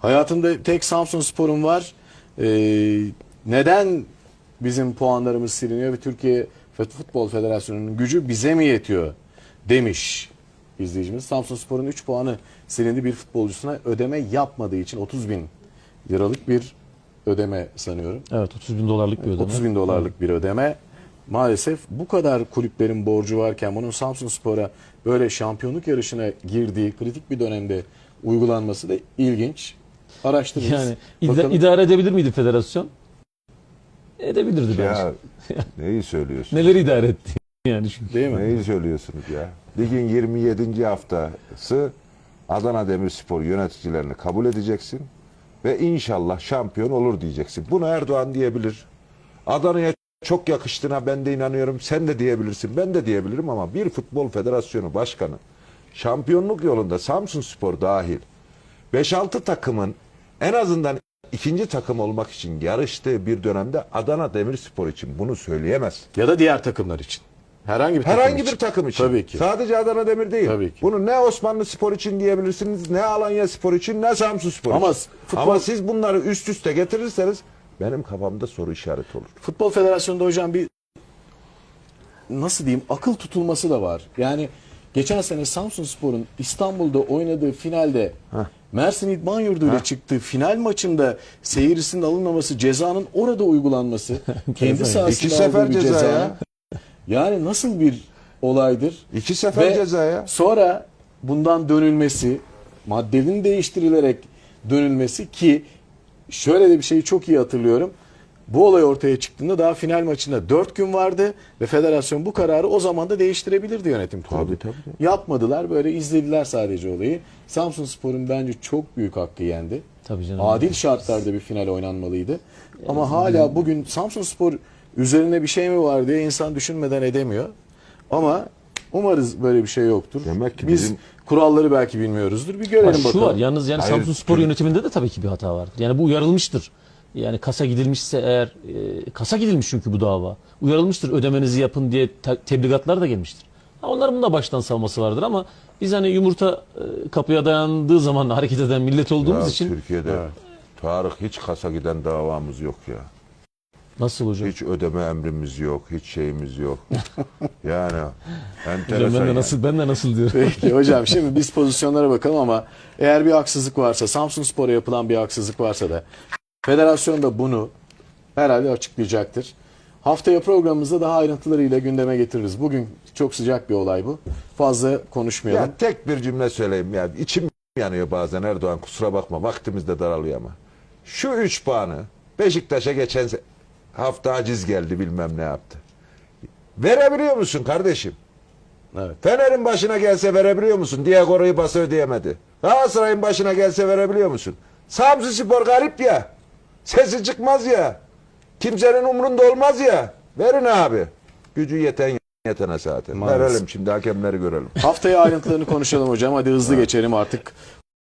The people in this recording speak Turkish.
Hayatımda tek Samsun Spor'um var. Ee, neden bizim puanlarımız siliniyor ve Türkiye Futbol Federasyonu'nun gücü bize mi yetiyor demiş izleyicimiz. Samsun Spor'un 3 puanı silindi bir futbolcusuna ödeme yapmadığı için 30 bin liralık bir ödeme sanıyorum. Evet 30 bin dolarlık bir ödeme. 30 bin dolarlık bir ödeme. Maalesef bu kadar kulüplerin borcu varken bunun Samsun Spor'a böyle şampiyonluk yarışına girdiği kritik bir dönemde uygulanması da ilginç. Araştırırız. Yani ida- Bakalım. idare edebilir miydi federasyon? Edebilirdi bence. Ya neyi söylüyorsun? Neler idare etti yani çünkü. Değil mi? Neyi söylüyorsunuz ya? Ligin 27. haftası Adana Demirspor yöneticilerini kabul edeceksin ve inşallah şampiyon olur diyeceksin. Bunu Erdoğan diyebilir. Adana'ya çok yakıştığına ben de inanıyorum. Sen de diyebilirsin. Ben de diyebilirim ama bir futbol federasyonu başkanı şampiyonluk yolunda Samsun Spor dahil 5-6 takımın en azından ikinci takım olmak için yarıştığı bir dönemde Adana Demirspor için bunu söyleyemez. Ya da diğer takımlar için. Herhangi bir takım Herhangi için. bir takım için. Tabii ki. Sadece Adana Demir değil. Tabii ki. Bunu ne Osmanlı Spor için diyebilirsiniz, ne Alanya Spor için, ne Samsun Spor Ama için. futbol- Ama siz bunları üst üste getirirseniz benim kafamda soru işareti olur. Futbol Federasyonu'nda hocam bir nasıl diyeyim akıl tutulması da var. Yani geçen sene Samsun Spor'un İstanbul'da oynadığı finalde Mersin İdman Yurdu ile çıktığı final maçında seyircisinin alınmaması, cezanın orada uygulanması, kendi sahasında İki sefer ceza cezanın- ya. Yani nasıl bir olaydır? İki sefer Ve ceza ya. Sonra bundan dönülmesi, maddenin değiştirilerek dönülmesi ki şöyle de bir şeyi çok iyi hatırlıyorum. Bu olay ortaya çıktığında daha final maçında 4 gün vardı ve federasyon bu kararı o zaman da değiştirebilirdi yönetim kurulu. Tabii, tabii. Yapmadılar böyle izlediler sadece olayı. Samsun Spor'un bence çok büyük hakkı yendi. Tabii canım. Adil şartlarda bir final oynanmalıydı. Ama hala bugün Samsun Spor üzerine bir şey mi var diye insan düşünmeden edemiyor. Ama umarız böyle bir şey yoktur. Demek ki Biz bizim- kuralları belki bilmiyoruzdur. Bir Ha, görelim şu bakalım. var yalnız yani Hayır, Samsun Spor yönetiminde de tabii ki bir hata vardır. Yani bu uyarılmıştır. Yani kasa gidilmişse eğer e, kasa gidilmiş çünkü bu dava. Uyarılmıştır ödemenizi yapın diye te- tebligatlar da gelmiştir. Ha, onların bunun da baştan savması vardır ama biz hani yumurta e, kapıya dayandığı zaman hareket eden millet olduğumuz Ya için Türkiye'de Tarık hiç kasa giden davamız yok ya. nasıl hocam? Hiç ödeme emrimiz yok, hiç şeyimiz yok. yani Hocam enteresan. ben de yani. nasıl ben de nasıl diyorum. Peki hocam şimdi biz pozisyonlara bakalım ama eğer bir haksızlık varsa Samsun Spor'a yapılan bir haksızlık varsa da federasyon da bunu herhalde açıklayacaktır. Haftaya programımızda daha ayrıntılarıyla gündeme getiririz. Bugün çok sıcak bir olay bu. Fazla konuşmayalım. Ya tek bir cümle söyleyeyim ya. İçim yanıyor bazen Erdoğan kusura bakma vaktimiz de daralıyor ama. Şu üç puanı Beşiktaş'a geçen hafta aciz geldi bilmem ne yaptı. Verebiliyor musun kardeşim? Evet. Fener'in başına gelse verebiliyor musun? Diagoru'yu bası ödeyemedi. Galatasaray'ın başına gelse verebiliyor musun? Samsun Spor garip ya. Sesi çıkmaz ya. Kimsenin umrunda olmaz ya. Verin abi. Gücü yeten yetene zaten. Maalesef. Verelim şimdi hakemleri görelim. Haftaya ayrıntılarını konuşalım hocam. Hadi hızlı geçelim artık.